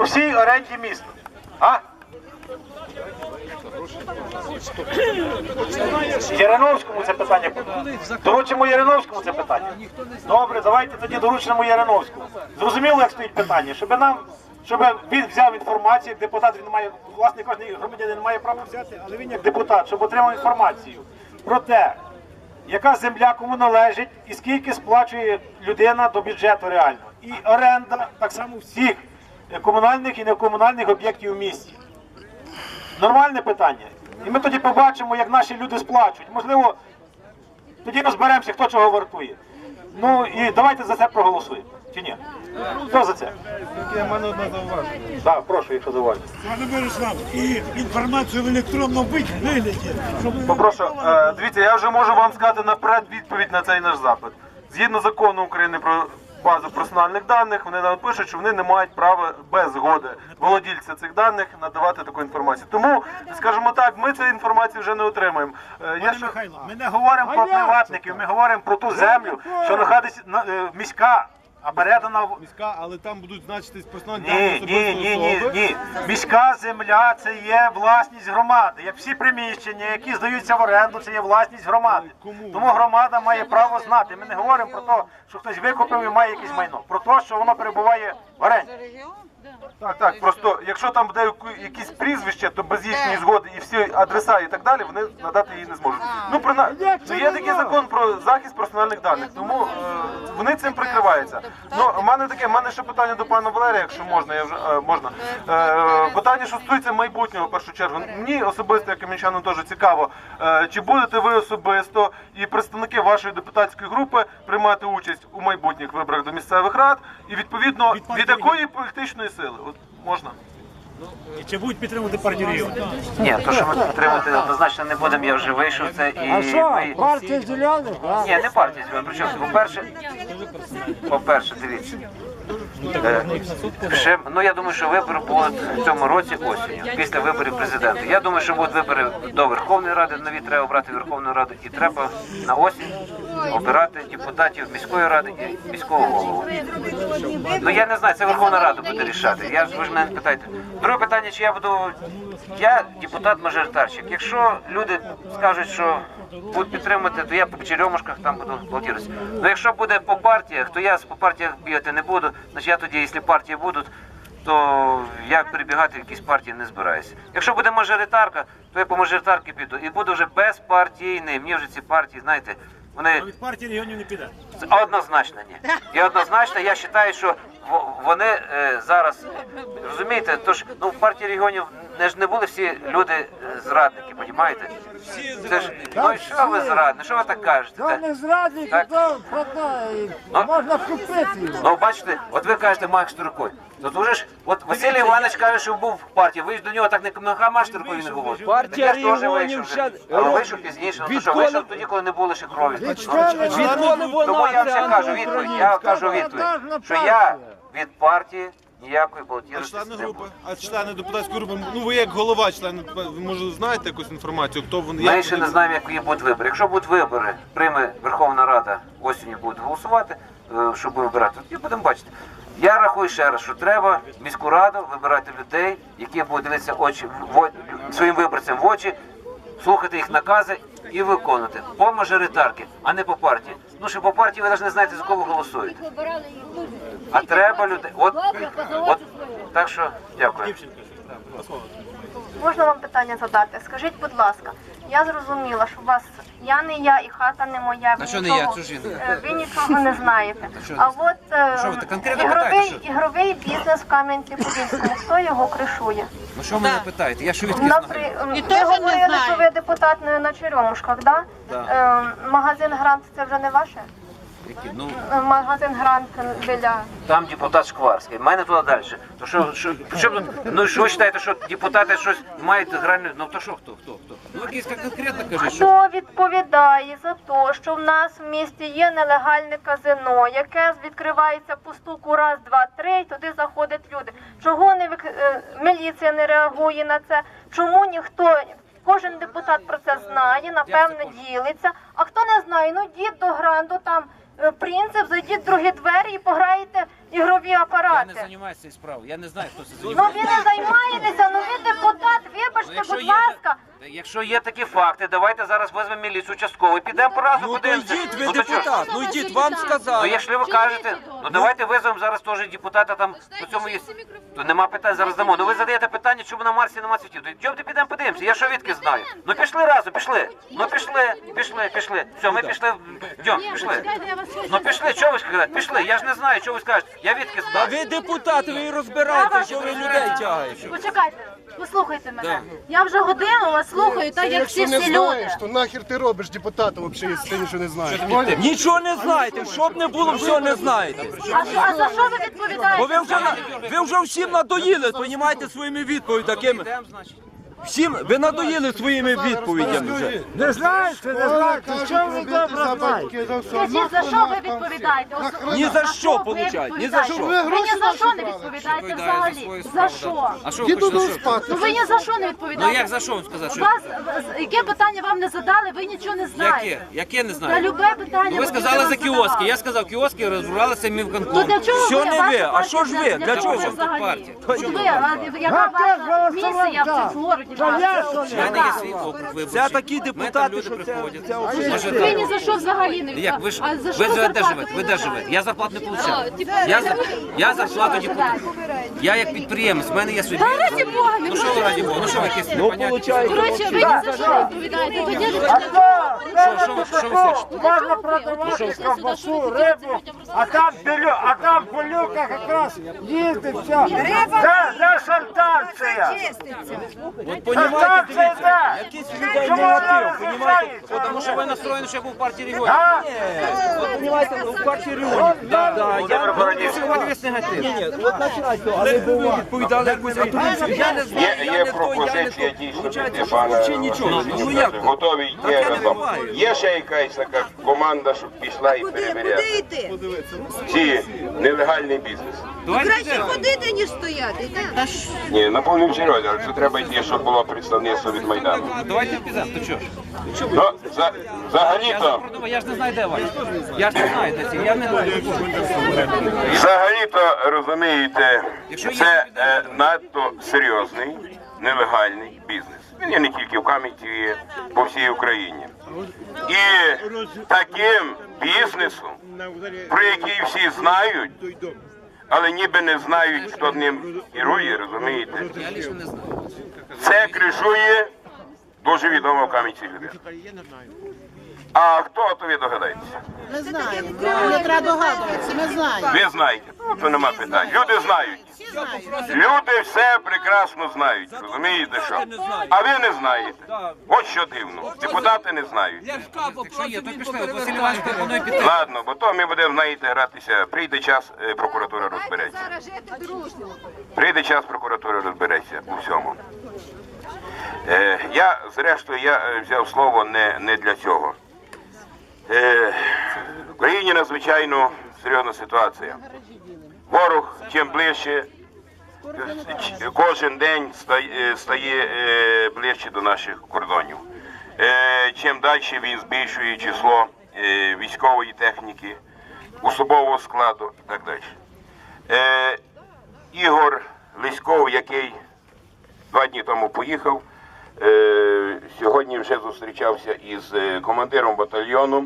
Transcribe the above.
по всій оренді міста. А? Яриновському це питання. Доручимо Яриновському це питання. Добре, давайте тоді доручимо Яриновському. Зрозуміло, як стоїть питання, щоб нам, щоб він взяв інформацію, як депутат він має, власне, кожен громадянин має право взяти, але він як депутат, щоб отримав інформацію про те, яка земля кому належить і скільки сплачує людина до бюджету реально. І оренда так само всіх комунальних і некомунальних об'єктів у місті. Нормальне питання. І ми тоді побачимо, як наші люди сплачують. Можливо, тоді розберемося, хто чого вартує. Ну і давайте за це проголосуємо. Чи ні? Хто за це? Я мене одне зауваження. Так, прошу, якщо зауваження. Пане Борислав, і інформацію в електронному вигляді, щоб Попрошу, е, дивіться, я вже можу вам сказати наперед відповідь на цей наш запит. Згідно закону України про базу персональних даних, вони нам пишуть, що вони не мають права без згоди володільця цих даних надавати таку інформацію. Тому, скажімо так, ми цю інформацію вже не отримаємо. Е, Я Михайло, Ми не говоримо про приватників, ми говоримо про ту землю, що знаходиться на- е, міська, а передана в Міська, але там будуть значитись персональні Ні, ні, ні, ні, ні. Міська земля це є власність громади. Як всі приміщення, які здаються в оренду, це є власність громади. Кому? Тому громада має право знати. Ми не говоримо про те, що хтось викупив і має якесь майно. Про те, що воно перебуває в оренді. Так, так, просто якщо там буде якісь прізвище, то без їхньої згоди і всі адреса і так далі, вони надати її не зможуть. Ну, на- ну, є такий закон про захист персональних даних, тому е, вони цим прикриваються. Ну, у мене таке, в мене ще питання до пана Валерія, якщо можна, я вже е, можна. Е, питання, що стосується майбутнього, в першу чергу. Мені особисто, як кам'янчанам, теж цікаво, е, чи будете ви особисто і представники вашої депутатської групи приймати участь у майбутніх виборах до місцевих рад, і відповідно Від від, якої політичної сили? От можна? і чи будуть підтримувати партію регіонів? Ні, то що ми підтримувати однозначно не будемо, я вже вийшов це і А що, ми... партія зелених? а? Ні, не партія зелена. Причому по-перше, по-перше, дивіться. Е, Ще, ну я думаю, що вибори будуть в цьому році осінню, після виборів президента. Я думаю, що будуть вибори до Верховної Ради. Нові треба обрати Верховну Раду, і треба на осінь обирати депутатів міської ради і міського голову. Ну я не знаю, це Верховна Рада буде рішати. Я ж ви ж мене питаєте. Друге питання, чи я буду. Я депутат-мажоритарщик. Якщо люди скажуть, що будуть підтримувати, то я по черемушках там буду балотуватися. Ну якщо буде по партіях, то я по партіях бігати не буду. Значить я тоді, якщо партії будуть, то я перебігати в якісь партії не збираюся. Якщо буде мажоритарка, то я по мажоритарки піду і буду вже безпартійний. Мені вже ці партії, знаєте, вони. Від партії регіонів не піде. Однозначно ні. І однозначно я вважаю, що вони е, зараз розумієте, то ж ну в партії регіонів не ж не були всі люди е, зрадники, понімаєте? Це ж ну і що ви зрадні? Що ви так кажете? Та- не зрадник, Так. то продай. Ну. Можна купити. Ну бачите, от ви кажете Макс рукою. То дуже ж, от Василь Іванович каже, що був в партії. Ви ж до нього так не нога машете рукою не говорите. Партія ж теж регіонів вийшов вже. Вийшов пізніше, ну то що вийшов тоді, коли не було ще крові. Відколи Відколи вона Тому я вам ще кажу відповідь. Я кажу відповідь, що я від партії ніякої А члени не групи, буду. а члени депутатської групи, ну ви як голова члени, ви може знаєте якусь інформацію, хто вони Ми як ще вони- не знаємо, які будуть вибори. Якщо будуть вибори, прийме Верховна Рада осінню буде голосувати, е, щоб вибирати, тоді будемо бачити. Я рахую ще раз, що треба міську раду вибирати людей, які будуть дивитися очі в о- своїм виборцям в очі, слухати їх накази і виконувати по мажоритарки, а не по партії. Ну що по партії ви навіть не знаєте за кого голосуєте. А треба людей. От, от так що дякую. Можна вам питання задати? Скажіть, будь ласка, я зрозуміла, що у вас я не я і хата не моя. Ви, що не я? нічого, я. е, ви нічого не знаєте. що А от е, Що ви так конкретно ігровий, питаєте, що? ігровий бізнес в Кам'янці-Подільському, хто його кришує? Ну що ви мене питаєте? Я що Напри... Ви говорили, що ви депутат не на черемушках, да? Е, магазин Грант це вже не ваше? Ну, Е, Магазин Грант біля Там депутат Шкварський, мене туди далі. То що, що, що, ну що ви вважаєте, що депутати щось мають гральну, ну то що, хто, хто, хто? Ну якийсь конкретно кажи, що. Хто відповідає за те, що в нас в місті є нелегальне казино, яке відкривається по стуку раз, два, три, і туди заходять люди. Чого не вик- е, міліція не реагує на це? Чому ніхто? Кожен депутат про це знає, напевно, ділиться. А хто не знає, ну йдіть до гранду, там принцип, зайдіть в другі двері і пограєте ігрові Я не апарати. займаюся цією справою, я не знаю, хто це Ну займається. ви не займаєтеся, ну ви депутат, Ну, вибачте, будь є- ласка. Якщо є такі факти, давайте зараз візьмемо міліцію участкову і підемо по разу Ну то подивимося. йдіть, ви Ну, то чого? депутат, ну йдіть, вам Ну, сказали. якщо ви кажете, ну давайте визовемо зараз теж депутата там по цьому є. То нема питань зараз дамо. Ну ви задаєте питання, чому на Марсі нема цвітів. То йдемте підемо подивимося. Я що відки знаю. Ну пішли разом, пішли. Ну пішли, пішли, пішли. Все, ми пішли. Йдем, пішли. Ну пішли, чого ви скажете? Пішли. Я ж не знаю, що ви скажете. Я відки Та знаю. ви депутати, ви розбираєте, що ви людей тягаєте. Почекайте, послухайте мене. Я вже годину вас слухаю, так як всі Якщо не всі люди. знаєш, то нахер ти робиш депутата взагалі, якщо ти нічого не знаєш. Нічого не знаєте, що б не було, все не знаєте. А, що- а за що ви відповідаєте? Бо ви вже, на- ви вже всім надоїли, понімаєте, своїми відповідями такими. Всім, ви надоїли своїми відповідями вже. Не знаєте, не знаєте, що ви добре знаєте? Скажіть, за що ви відповідаєте? Ос- Ні за що, ви получають, ні за відповідаєте? що. Ви ні за що не відповідаєте взагалі. За що? А що ви Діду хочете? ну що? спати. Ну ви ні за що не Ну відповідаєте. як за що вам сказати? Що? Вас, яке питання вам не задали, ви нічого не знаєте. Яке? Яке не На знаю? любе питання Ну, ви сказали за кіоски. Я сказав, кіоски розбиралися Ну мівканком. для чого Що ви? не Ваша ви? А партія що ж ви? Для чого ви ж взагалі? партія? От ви, а яка ваша місія в городі? У мене є свій округ виборчий. Це такі депутати, люди що це, приходять. Ви ні за що взагалі не Як ви ж А за ви що де живете? Ви де живете? Я зарплат не получав. типу, Я за я зарплату депутат. Я як підприємець, в мене є свій бізнес. Раді Бога, не Ну що ви раді Бога? Ну що ви якісь Ну, непонятні? Коротше, ви ні за що відповідаєте. За А що. ви- що ви хочете? Можна продавати ковбасу, рибу, а там білю, а там полюка якраз їздить все. Де, де шантація? От Шантація дивіться, якийсь людей вона негатив, що ви настроєні, що я був в партії регіонів. А? От понімаєте, в партії регіонів. Да, да, я Сьогодні весь негатив. Ні, ні, от починайте, але ви відповідали якусь атомізм. Я не знаю, я є не той, я не пропозиція той. дійсно Получається, що взагалі нічого. Ну як? готові йти я не разом. буваю. Є ще якась така команда, щоб пішла і перевіряти ці нелегальний бізнес. Краще ходити, ніж стояти. так? Ні, на повному серйозі, але це треба йти, щоб було представництво від Майдану. Давайте підемо. То чого ж? Ну, за, взагалі-то, продумав, я ж не знаю, де вас. Я ж не знаю, де ці. Я не знаю. взагалі-то, розумієте, це е, надто серйозний нелегальний бізнес. Він є не тільки в Кам'янці, є по всій Україні. І таким бізнесом, про який всі знають, але ніби не знають, хто ним керує, розумієте? Це кришує дуже відомо в Кам'янці людина. А хто то ви догадаєтеся? Не знаю. Не треба догадуватися, не знаю. Ви знаєте, то нема питань. Люди знають. Люди все прекрасно знають, розумієте що? А ви не знаєте. От що дивно. Депутати не знають. Якщо є, то пішли. От Василь Іванович пропонує піти. Ладно, бо то ми будемо, знаєте, гратися. Прийде час, е, прокуратура розбереться. Прийде час, прокуратура розбереться у всьому. Е, я, зрештою, я е, взяв слово не, не для цього. Е, в країні надзвичайно серйозна ситуація. Ворог чим ближче, кожен день стає, стає е, ближче до наших кордонів. Е, чим далі він збільшує число е, військової техніки, особового складу і так далі. Е, Ігор Лиськов, який два дні тому поїхав, е, сьогодні вже зустрічався із е, командиром батальйону